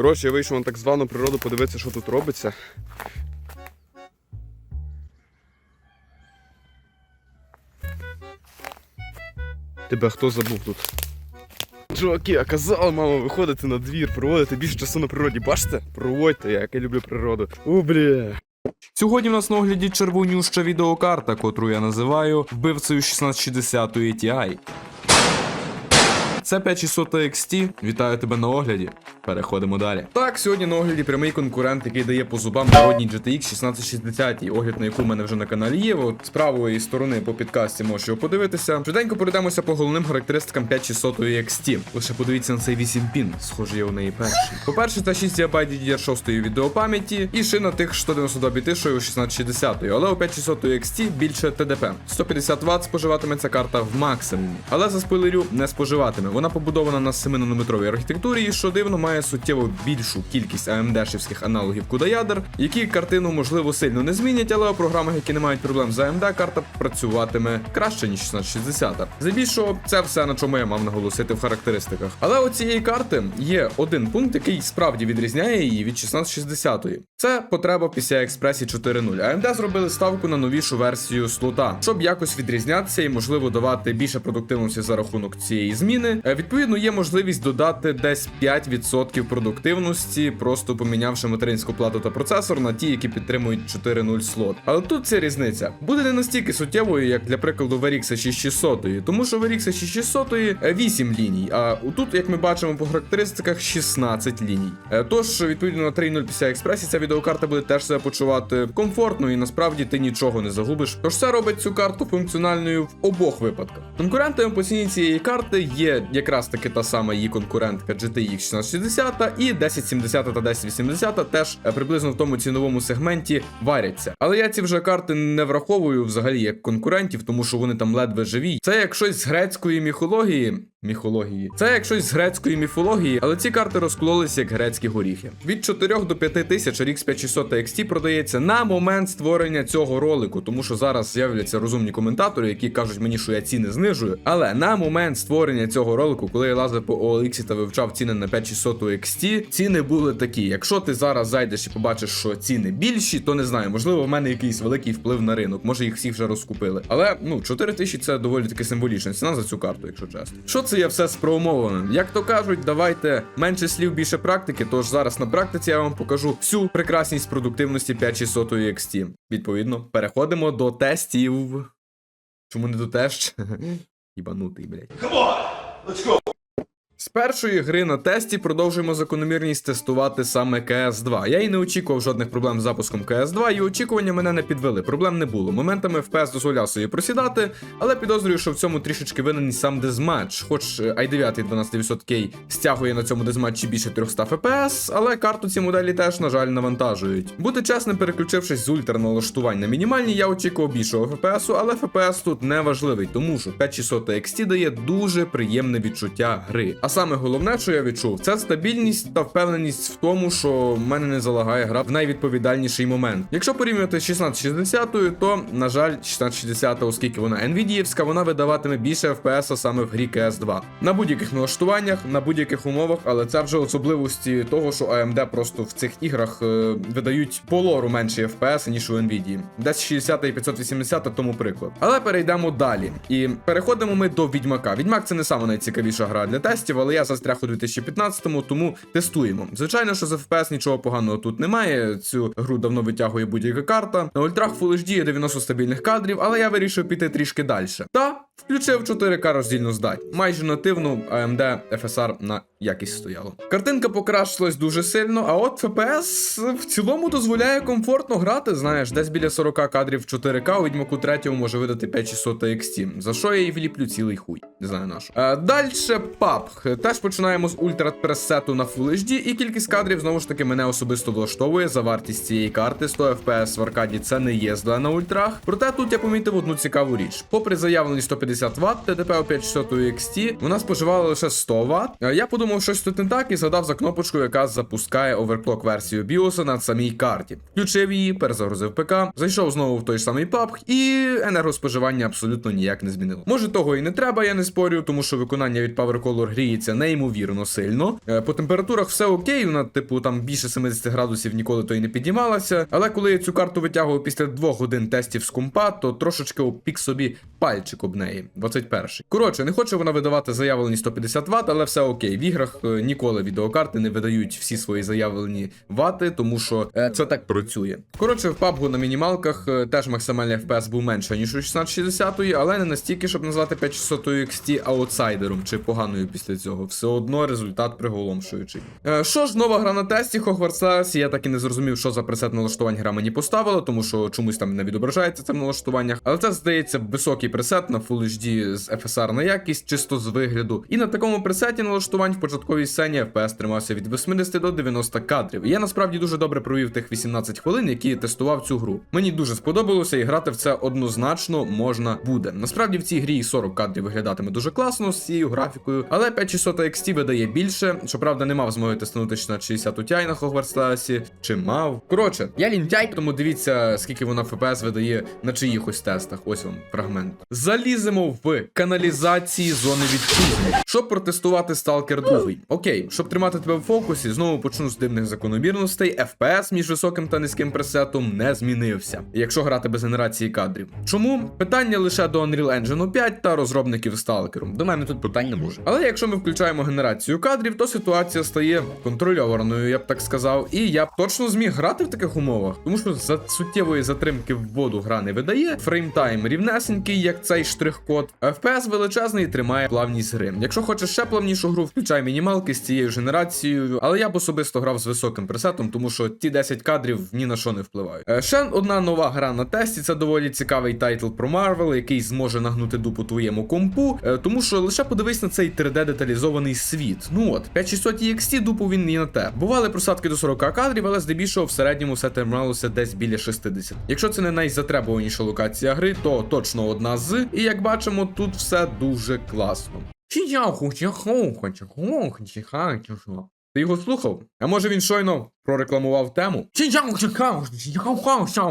Коротше, я вийшов на так звану природу подивитися, що тут робиться. Тебе хто забув тут? Чуваки, а казала мама виходити на двір, проводити більше часу на природі. Бачите? Проводьте, як я люблю природу. У. Сьогодні в нас на огляді червонюща відеокарта, котру я називаю вбивцею 1660 Ti. Це 5600 XT. Вітаю тебе на огляді. Переходимо далі. Так, сьогодні на огляді прямий конкурент, який дає по зубам народній GTX 1660, огляд на яку в мене вже на каналі є. От з правої сторони по підкасті можеш його подивитися. Швиденько пройдемося по головним характеристикам 5600 XT. Лише подивіться на цей 8 пін, схоже, є у неї перший. По-перше, це 6 ГБ DDR6 відеопам'яті і шина тих 192 біти, що у 1660, але у 5600 XT більше ТДП. 150 Вт споживатиме ця карта в максимумі. Але за спойлерю не споживатиме. Вона побудована на 7-нанометровій архітектурі і, що дивно, має суттєво більшу кількість AMD-шівських аналогів CUDA ядер, які картину можливо сильно не змінять, але у програмах, які не мають проблем з AMD, карта працюватиме краще ніж 1660. Здебільшого, це все на чому я мав наголосити в характеристиках. Але у цієї карти є один пункт, який справді відрізняє її від 1660. Це потреба PCI Express 4.0. AMD зробили ставку на новішу версію слота, щоб якось відрізнятися і можливо давати більше продуктивності за рахунок цієї зміни. Е, Відповідно, є можливість додати десь 5% продуктивності, просто помінявши материнську плату та процесор на ті, які підтримують 4.0 слот. Але тут ця різниця буде не настільки суттєвою, як для прикладу в RX 6600, тому що в RX 6600 8 ліній, а тут, як ми бачимо по характеристиках, 16 ліній. Е, Тож, відповідно на 3.0 PCI Express ця відеокарта буде теж себе почувати комфортно і насправді ти нічого не загубиш. Тож це робить цю карту функціональною в обох випадках. Конкурентами по ціні цієї карти є якраз таки та сама її конкурентка GTX 1660 і 1070 та 1080 теж е, приблизно в тому ціновому сегменті варяться. Але я ці вже карти не враховую взагалі як конкурентів, тому що вони там ледве живі. Це як щось з грецької міфології. Міфології. Це як щось з грецької міфології, але ці карти розкололися як грецькі горіхи. Від 4 до 5 тисяч RX 5600 XT продається на момент створення цього ролику, тому що зараз з'являться розумні коментатори, які кажуть мені, що я ціни знижую. Але на момент створення цього ролику, коли я лазив по OLX та вивчав ціни на 5600 XT, ціни були такі. Якщо ти зараз зайдеш і побачиш, що ціни більші, то не знаю, можливо, в мене якийсь великий вплив на ринок, може їх всіх вже розкупили. Але ну 4 тисячі це доволі таки символічна ціна за цю карту, якщо чесно. Що це я все спроумовленим? Як то кажуть, давайте менше слів, більше практики. Тож зараз на практиці я вам покажу всю прекрасність продуктивності 5600 XT. Відповідно, переходимо до тестів. Чому не до тест? Ібанутий, блядь. З першої гри на тесті продовжуємо закономірність тестувати саме КС2. Я і не очікував жодних проблем з запуском КС2, і очікування мене не підвели. Проблем не було. Моментами FPS дозволяв собі просідати, але підозрюю, що в цьому трішечки винен сам дезматч. Хоч е, i9 12900K стягує на цьому дезматчі більше 300 FPS, але карту ці моделі теж, на жаль, навантажують. Бути чесним, переключившись з ультра налаштувань на мінімальні, я очікував більшого FPS, але FPS тут не важливий, тому що 5600 XT дає дуже приємне відчуття гри. Саме головне, що я відчув, це стабільність та впевненість в тому, що в мене не залагає гра в найвідповідальніший момент. Якщо порівнювати з 1660, то на жаль, 1660, оскільки вона NVIDIA-вська, вона видаватиме більше FPS саме в грі CS2. На будь-яких налаштуваннях, на будь-яких умовах, але це вже особливості того, що AMD просто в цих іграх е, видають по лору менші FPS, ніж у NVIDIA. Десь 60 і 580 тому приклад. Але перейдемо далі. І переходимо ми до Відьмака. Відьмак це не саме найцікавіша гра для тестів, але я застряг у 2015-му, тому тестуємо. Звичайно, що з FPS нічого поганого тут немає. Цю гру давно витягує будь-яка карта. На ультрах Full HD є 90 стабільних кадрів, але я вирішив піти трішки далі. Та включив 4К роздільну здатність. Майже нативну AMD FSR на якість стояло. Картинка покращилась дуже сильно, а от FPS в цілому дозволяє комфортно грати. Знаєш, десь біля 40 кадрів 4К у відьмаку 3 може видати 5600 XT. За що я їй вліплю цілий хуй. Не знаю на що. Е, Далі PUBG. Теж починаємо з ультра пресету на Full HD, і кількість кадрів знову ж таки мене особисто влаштовує за вартість цієї карти. 100 FPS в аркаді це не є зле на ультрах. Проте тут я помітив одну цікаву річ. Попри заявлені 150 150 Вт, ТДП у 5600 XT, вона споживала лише 100 Вт. Я подумав, щось тут не так і згадав за кнопочку, яка запускає оверклок версію BIOS на самій карті. Включив її, перезагрузив ПК, зайшов знову в той самий PUBG, і енергоспоживання абсолютно ніяк не змінило. Може того і не треба, я не спорю, тому що виконання від Power гріється неймовірно сильно. Е, По температурах все окей, вона, типу, там більше 70 градусів ніколи то й не піднімалася. Але коли я цю карту витягував після двох годин тестів з компа, то трошечки опік собі пальчик об неї. 21-й. Коротше, не хоче вона видавати заявлені 150 Вт, але все окей. В іграх е, ніколи відеокарти не видають всі свої заявлені вати, тому що е, це так працює. Коротше, в PUBG на мінімалках е, теж максимальний FPS був менше, ніж у 1660-ї, але не настільки, щоб назвати 5600 XT аутсайдером чи поганою після цього. Все одно результат приголомшуючий. Що ж, нова гра на тесті Hogwarts Legacy, я так і не зрозумів, що за пресет налаштувань гра мені поставила, тому що чомусь там не відображається це в налаштуваннях. Але це здається високий пресет на Full HD з FSR на якість, чисто з вигляду. І на такому пресеті налаштувань в початковій сцені FPS тримався від 80 до 90 кадрів. Я насправді дуже добре провів тих 18 хвилин, які тестував цю гру. Мені дуже сподобалося, і грати в це однозначно можна буде. Насправді в цій грі і 40 кадрів виглядатиме дуже класно з цією графікою, але 5600 XT видає більше. Щоправда, не мав змоги тестувати 60 Ti на Hogwarts чи мав. Коротше, я лінтяй, тому дивіться, скільки вона FPS видає на чиїхось тестах. Ось вам фрагмент. Заліземо в каналізації зони відчуження, щоб протестувати Stalker 2. Окей, щоб тримати тебе в фокусі, знову почну з дивних закономірностей. FPS між високим та низьким пресетом не змінився, якщо грати без генерації кадрів. Чому? Питання лише до Unreal Engine 5 та розробників Stalker. До мене тут питань не може. Але якщо ми включаємо генерацію кадрів, то ситуація стає контрольованою, я б так сказав. І я б точно зміг грати в таких умовах, тому що за суттєвої затримки в воду гра не видає. Фреймтайм рівнесенький, як цей штрих-код. FPS величезний тримає плавність гри. Якщо хочеш ще плавнішу гру, включай мінімалки з цією генерацією. Але я б особисто грав з високим пресетом, тому що ті 10 кадрів ні на що не впливають. Е, Ще одна нова гра на тесті. Це доволі цікавий тайтл про Марвел, який зможе нагнути дупу твоєму компу. Е, Тому що лише подивись на цей 3D деталізований світ. Ну от, 5600 EXT дупу він не на те. Бували просадки до 40 кадрів, але здебільшого в середньому все трималося десь біля 60. Якщо це не найзатребуваніша локація гри, то точно одна з. І як бачимо, тут все дуже класно. Ти його слухав? А може він щойно прорекламував тему?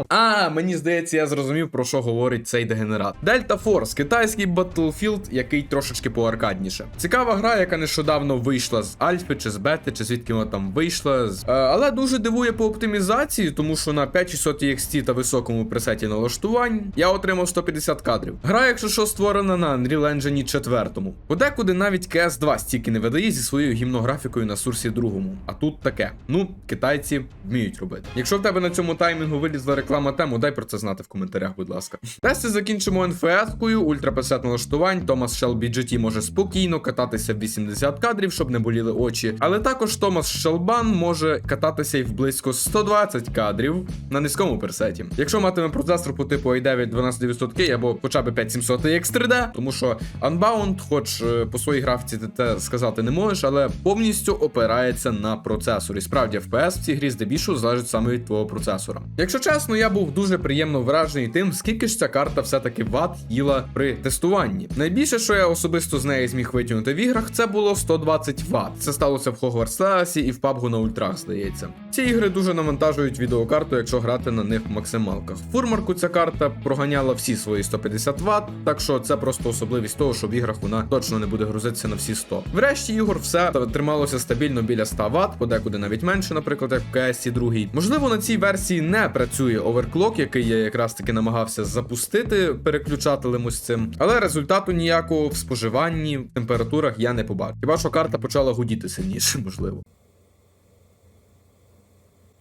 А, мені здається, я зрозумів, про що говорить цей дегенерат. Delta Force, китайський Battlefield, який трошечки поаркадніше. Цікава гра, яка нещодавно вийшла з Альфи чи з Бети, чи звідки вона там вийшла. З- Е, але дуже дивує по оптимізації, тому що на 5600 EXT та високому пресеті налаштувань я отримав 150 кадрів. Гра, якщо що, створена на Unreal Engine 4. Подекуди навіть CS2 стільки не видає зі своєю гімнографікою на Сурсі 2. А тут таке. Ну, китайці вміють робити. Якщо в тебе на цьому таймінгу вилізла реклама тему, дай про це знати в коментарях, будь ласка. Тести закінчимо НФС-кою, ультрапесет налаштувань. Томас Shelby GT може спокійно кататися в 80 кадрів, щоб не боліли очі. Але також Томас Шелбан може кататися і в близько 120 кадрів на низькому персеті. Якщо матиме процесор по типу i9 12900K або хоча б 5700 X 3D, тому що Unbound, хоч е, по своїй графіці ти те сказати не можеш, але повністю опирається на процесор. І справді FPS в цій грі здебільшого залежить саме від твого процесора. Якщо чесно, я був дуже приємно вражений тим, скільки ж ця карта все-таки ват їла при тестуванні. Найбільше, що я особисто з неї зміг витягнути в іграх, це було 120 Вт. Це сталося в Hogwarts Legacy і в PUBG на ультрах, здається. Ці ігри дуже навантажують відеокарту, якщо грати на них в максималках. Фурмарку ця карта проганяла всі свої 150 Вт, так що це просто особливість того, що в іграх вона точно не буде грузитися на всі 100. Врешті ігор все трималося стабільно біля 100 Вт, подекуди навіть менше, наприклад, як в CS 2. Можливо, на цій версії не працює оверклок, який я якраз таки намагався запустити переключателем ось цим, але результату ніякого в споживанні, в температурах я не побачив. Хіба що карта почала гудіти сильніше, можливо.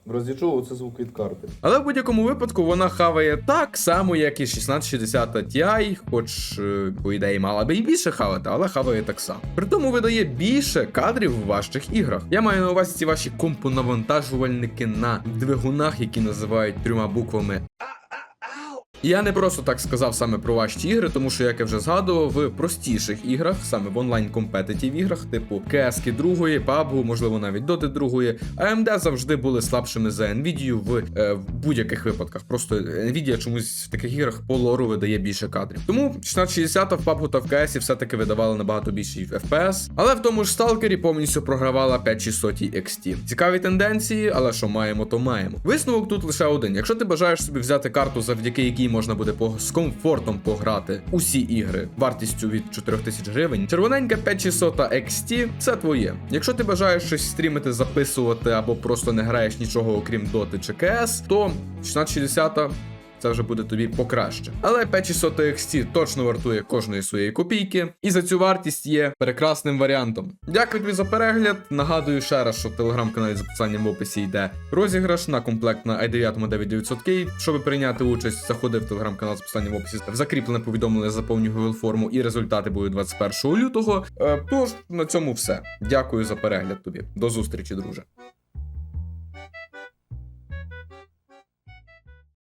Розійшов це звук від карти. Але в будь-якому випадку вона хаває так само, як і 1660 Ti, хоч, е, по ідеї, мала би і більше хавати, але хаває так само. При тому видає більше кадрів в ваших іграх. Я маю на увазі ці ваші компонавантажувальники на двигунах, які називають трьома буквами я не просто так сказав саме про важчі ігри, тому що, як я вже згадував, в простіших іграх, саме в онлайн компетитів іграх, типу CS другої, PUBG, можливо, навіть Dota другої, AMD завжди були слабшими за Nvidia в, е, в будь-яких випадках. Просто Nvidia чомусь в таких іграх по лору видає більше кадрів. Тому 1660 в PUBG та в CS все-таки видавали набагато більший FPS, але в тому ж Сталкері повністю програвала 5600 XT. Цікаві тенденції, але що маємо, то маємо. Висновок тут лише один. Якщо ти бажаєш собі взяти карту, завдяки якій можна буде з комфортом пограти усі ігри вартістю від 4000 гривень, червоненька 5600 XT це твоє. Якщо ти бажаєш щось стрімити, записувати або просто не граєш нічого окрім Доти чи КС, то 1660 це вже буде тобі покраще. Але 5600 XT точно вартує кожної своєї копійки, і за цю вартість є прекрасним варіантом. Дякую тобі за перегляд. Нагадую ще раз, що в телеграм-каналі з посиланням в описі йде розіграш на комплект на i9 9900K. Щоб прийняти участь, заходи в телеграм-канал з посиланням в описі. В закріплене повідомлення заповнюй Google форму і результати будуть 21 лютого. Е, Тож на цьому все. Дякую за перегляд тобі. До зустрічі, друже.